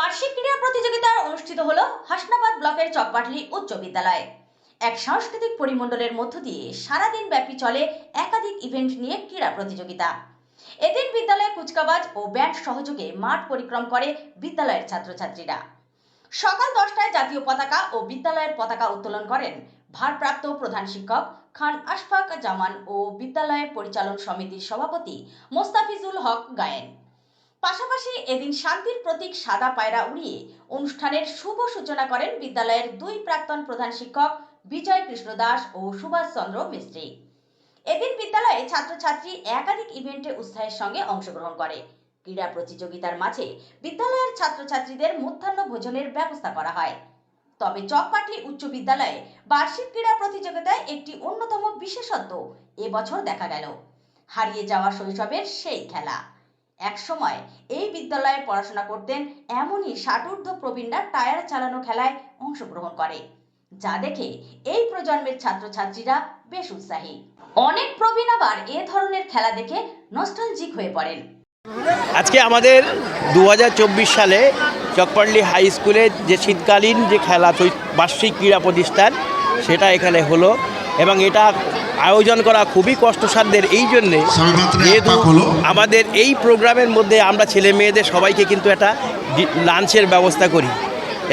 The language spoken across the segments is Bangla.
বার্ষিক ক্রীড়া প্রতিযোগিতা অনুষ্ঠিত হলো হাসনাবাদ ব্লকের চকবাটলি উচ্চ বিদ্যালয়ে। এক সাংস্কৃতিক পরিমণ্ডলের মধ্য দিয়ে সারাদিন ব্যাপী চলে একাধিক ইভেন্ট নিয়ে ক্রীড়া প্রতিযোগিতা। এদিন বিদ্যালয়ে কুচকাবাজ ও ব্যান্ড সহযোগে মাঠ পরিক্রম করে বিদ্যালয়ের ছাত্রছাত্রীরা। সকাল দশটায় জাতীয় পতাকা ও বিদ্যালয়ের পতাকা উত্তোলন করেন ভারপ্রাপ্ত প্রধান শিক্ষক খান আশফাক জামান ও বিদ্যালয়ের পরিচালন সমিতির সভাপতি মোস্তাফিজুল হক গায়েন। পাশাপাশি এদিন শান্তির প্রতীক সাদা পায়রা উড়িয়ে অনুষ্ঠানের শুভ সূচনা করেন বিদ্যালয়ের দুই প্রাক্তন প্রধান শিক্ষক বিজয় কৃষ্ণ দাস ও সুভাষ চন্দ্র মিস্ত্রি। এদিন বিদ্যালয়ে ছাত্রছাত্রী একাধিক ইভেন্টে উৎসাহের সঙ্গে অংশগ্রহণ করে। ক্রীড়া প্রতিযোগিতার মাঝে বিদ্যালয়ের ছাত্রছাত্রীদের মধ্যাহ্ন ভোজনের ব্যবস্থা করা হয়। তবে চকপাটলি উচ্চ বিদ্যালয়ে বার্ষিক ক্রীড়া প্রতিযোগিতায় একটি অন্যতম বিশেষত্ব এবছর দেখা গেল। হারিয়ে যাওয়া শৈশবের সেই খেলা। একসময় এই বিদ্যালয়ে পড়াশোনা করতেন এমনই ষাটূর্ধ্ব প্রবীণরা টায়ার চালানো খেলায় অংশগ্রহণ করে, যা দেখে এই প্রজন্মের ছাত্রছাত্রীরা বেশ উৎসাহী। অনেক প্রবীণ আবার এ ধরনের খেলা দেখে নস্টালজিক হয়ে পড়েন। আজকে আমাদের দু হাজার চব্বিশ সালে চকপাটলি হাই স্কুলে যে শীতকালীন যে খেলা, বার্ষিক ক্রীড়া প্রতিষ্ঠান, সেটা এখানে হলো এবং এটা আয়োজন করা খুবই কষ্টসাধ্যের এই জন্যে যেহেতু আমাদের এই প্রোগ্রামের মধ্যে আমরা ছেলে মেয়েদের সবাইকে কিন্তু একটা লাঞ্চের ব্যবস্থা করি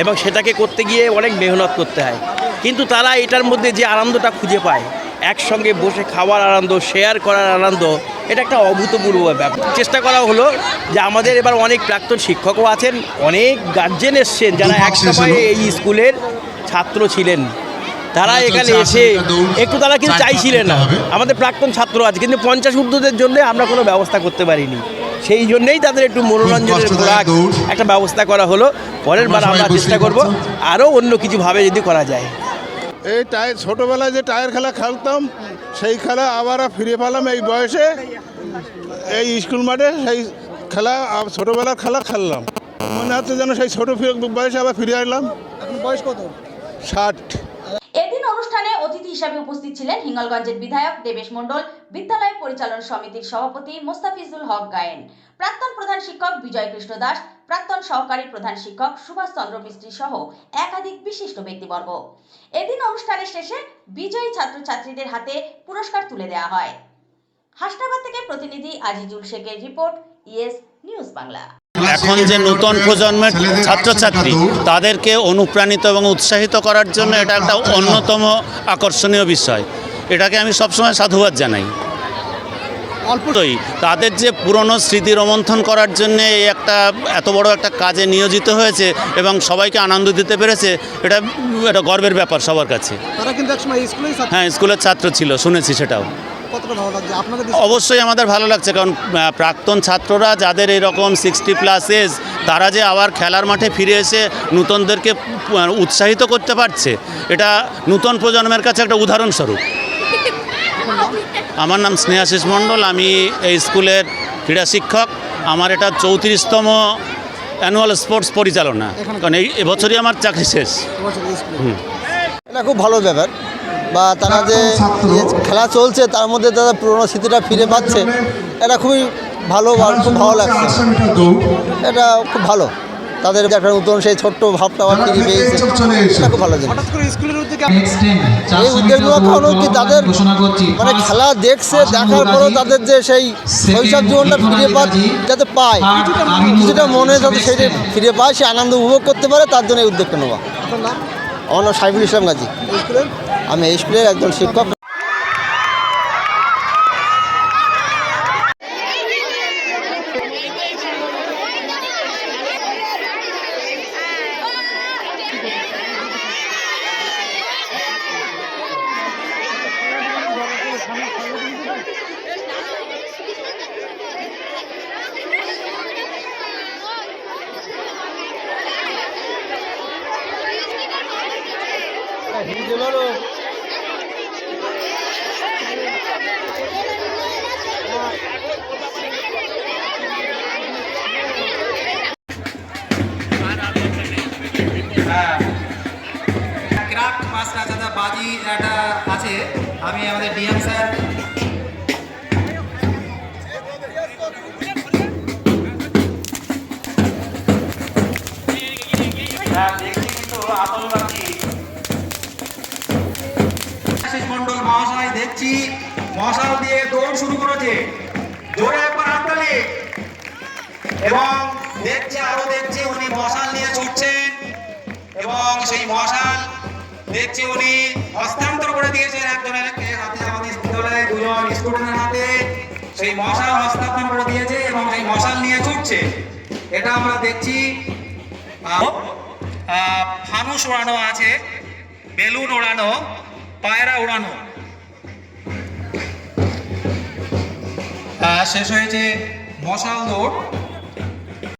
এবং সেটাকে করতে গিয়ে অনেক মেহনত করতে হয়। কিন্তু তারা এটার মধ্যে যে আনন্দটা খুঁজে পায় একসঙ্গে বসে খাওয়ার আনন্দ শেয়ার করার আনন্দ এটা একটা অভূতপূর্ব ব্যাপার। চেষ্টা করা হলো যে আমাদের এবার অনেক প্রাক্তন শিক্ষকও আছেন অনেক গার্জেন এসছেন যারা এক সময় এই স্কুলের ছাত্র ছিলেন। তারা এখানে এসে একটু তারা কিন্তু চাইছিলেন না। আমাদের প্রাক্তন ছাত্র আছে কিন্তু পঞ্চাশ ঊর্ধ্বদের জন্য আমরা কোনো ব্যবস্থা করতে পারিনি। সেই জন্যেই তাদের একটু মনোরঞ্জনের খোরাক একটা ব্যবস্থা করা হলো। পরের বার আমরা চেষ্টা করব আরও অন্য কিছু ভাবে যদি করা যায়। এই টায়ার ছোটোবেলায় যে টায়ার খেলা খেলতাম সেই খেলা আবার ফিরে পেলাম এই বয়সে। এই স্কুল মাঠে সেই খেলা ছোটোবেলার খেলা খেললাম। মনে হচ্ছে যেন সেই ছোটো বয়সে আবার ফিরে এলাম বয়স কত? ষাট। অনুষ্ঠানে অতিথি হিসাবে উপস্থিত ছিলেন হিঙ্গলগঞ্জের বিধায়ক দেবেশ মণ্ডল, বিদ্যালয় পরিচালন সমিতির সভাপতি মোস্তাফিজুল হক গায়েন, প্রাক্তন প্রধান শিক্ষক বিজয় কৃষ্ণ দাস, প্রাক্তন সহকারী প্রধান শিক্ষক সুভাষ চন্দ্র মিস্ত্রি সহ একাধিক বিশিষ্ট ব্যক্তিবর্গ। এদিন অনুষ্ঠানের শেষে বিজয়ী ছাত্রছাত্রীদের হাতে পুরস্কার তুলে দেওয়া হয়। হাসনাবাদ থেকে প্রতিনিধি আজিজুল শেখের রিপোর্ট ইয়েস নিউজ বাংলা। এখন যে নতুন প্রজন্মের ছাত্রছাত্রী তাদেরকে অনুপ্রাণিত এবং উৎসাহিত করার জন্য এটা একটা অন্যতম আকর্ষণীয় বিষয়। এটাকে আমি সবসময় সাধুবাদ জানাই। অল্পই তাদের যে পুরনো স্মৃতি রোমন্থন করার জন্য এই একটা এত বড় একটা কাজে নিয়োজিত হয়েছে এবং সবাইকে আনন্দ দিতে পেরেছে এটা এটা গর্বের ব্যাপার সবার কাছে। তারা কিন্তু হ্যাঁ স্কুলের ছাত্র ছিল শুনেছি সেটাও। কতটা ভালো লাগছে? আপনাদের অবশ্যই আমাদের ভালো লাগছে কারণ প্রাক্তন ছাত্ররা যাদের এরকম সিক্সটি প্লাস এজ তারা যে আবার খেলার মাঠে ফিরে এসে নূতনদেরকে উৎসাহিত করতে পারছে এটা নূতন প্রজন্মের কাছে একটা উদাহরণস্বরূপ। আমার নাম স্নেহাশিস মণ্ডল আমি এই স্কুলের ক্রীড়া শিক্ষক। আমার এটা চৌত্রিশতম অ্যানুয়াল স্পোর্টস পরিচালনা কারণ এই এবছরই আমার চাকরি শেষ। এটা খুব ভালো ব্যাপার। বা তারা যে খেলা চলছে তার মধ্যে তারা পুরোনো স্মৃতিটা ফিরে পাচ্ছে। এটা খুবই ভালো বা খুব ভালো লাগছে। এটা খুব ভালো। তাদের যে একটা নতুন সেই ছোট্ট ভাবটা আবার ফিরে পেয়েছে। এটা খুব ভালো জিনিস। হঠাৎ করে স্কুলের উদ্যোগে এই উদ্যোগগুলো কারণ কি তাদের মানে খেলা দেখছে দেখার পরেও তাদের যে সেই শৈশব জীবনটা ফিরে পা যাতে পায়। কিছুটা মনে যাতে সেটা ফিরে পায় সে আনন্দ উপভোগ করতে পারে তার জন্য এই উদ্যোগটা নেওয়া। আমার নাম সাইফুল ইসলাম গাজী। আমি এই স্কুলের একজন শিক্ষক। ক্রাফট একটা আছে। আমি আমাদের ডিএম স্যার। মন্ডল মহাশয় দেখছি। মশাল দিয়ে দৌড় শুরু করেছে। জোরে একবার হাততালি। এবং দেখছি আরও দেখছি উনি মশাল নিয়ে ছুটছেন। এবং সেই মশাল দেখছি উনি। হস্তান্তর করে দিয়েছেন একজনের। হাতে? আমাদের বিদ্যালয়ে দুজন স্টুডেন্টের হাতে। সেই মশাল হস্তান্তর করে দিয়েছে এবং সেই মশাল নিয়ে ছুটছে। এটা আমরা দেখছি। ফানুস ওড়ানো আছে, বেলুন ওড়ানো পায়রা ওড়ানো শেষ হয়েছে মশাল দৌড়।